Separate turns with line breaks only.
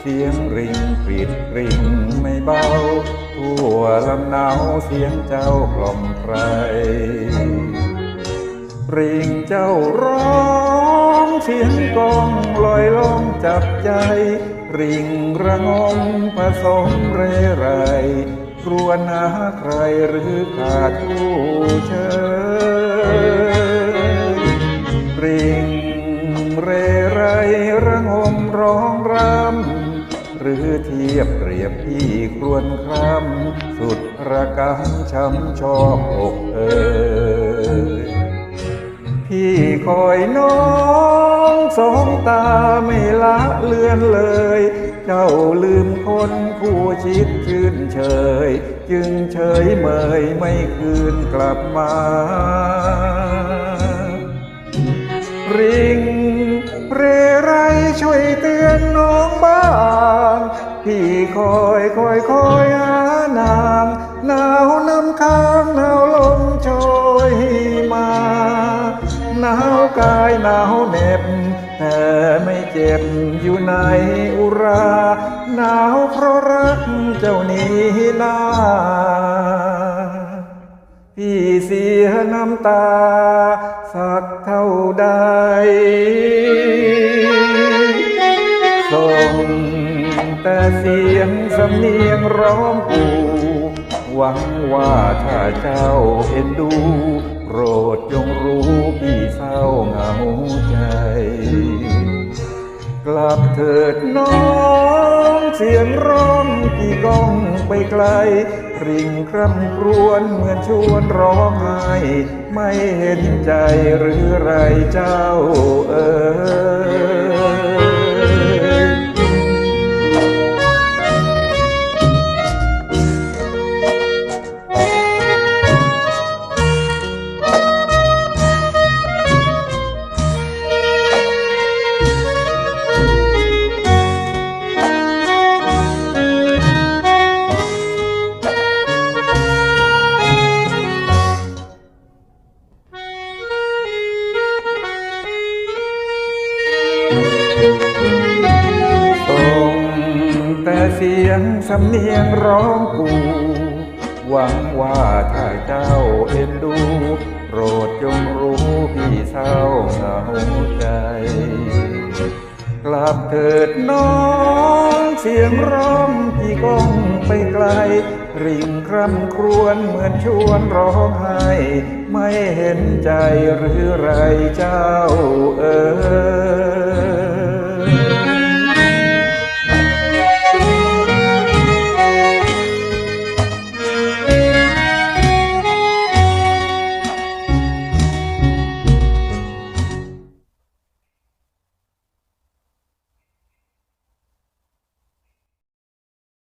เสียงริงกรีดกริ่งไม่เบา ทั่วลำหนาวเสียงเจ้ากล่อมใครริงเจ้าร้องเสียงกองลอยล่องจับใจ ริงระงมผสมเรไรครวญหาใครหรือขาดผู้เชยริงเร เทียบเปรียบพี่ครวญครำสุดระกำช้ำชอบอกเอ่ยพี่คอยน้องสองตาไม่ละเลือนเลย เจ้าลืมคนผู้ชิดชื่นเชยจึงเฉยเมยไม่คืนกลับมา คอยคอยคอยหานางหนาวน้ำค้างหนาวลมโชยมาหนาวกายหนาวเหน็บแต่ไม่เจ็บอยู่ในอุราหนาวเพราะรักเจ้านี้นาพี่เสียน้ำตา สักเท่าใด ยงสำเนียงร้องกูหวังว่าถ้าเจ้าเอ็นดูโปรดจงรู้พี่เศร้าเหงาใจ กลับเถิดน้องเสียงร้องกี่ก้องไปไกลริ่งคร่ำครวญเหมือนชวนร้องไห้ ไม่เห็นใจหรือไรเจ้าเอ๋ย เสียงสำเนียงร้องกูหวังว่าถ้าเจ้าเอ็นดู โปรดจงรู้พี่เศร้าเหงาใจ กลับเถิดน้องเสียงร้องพี่ก้องไปไกล ริ่งคร่ำครวญเหมือนชวนร้องไห้ ไม่เห็นใจหรือไรเจ้าเอ๋ย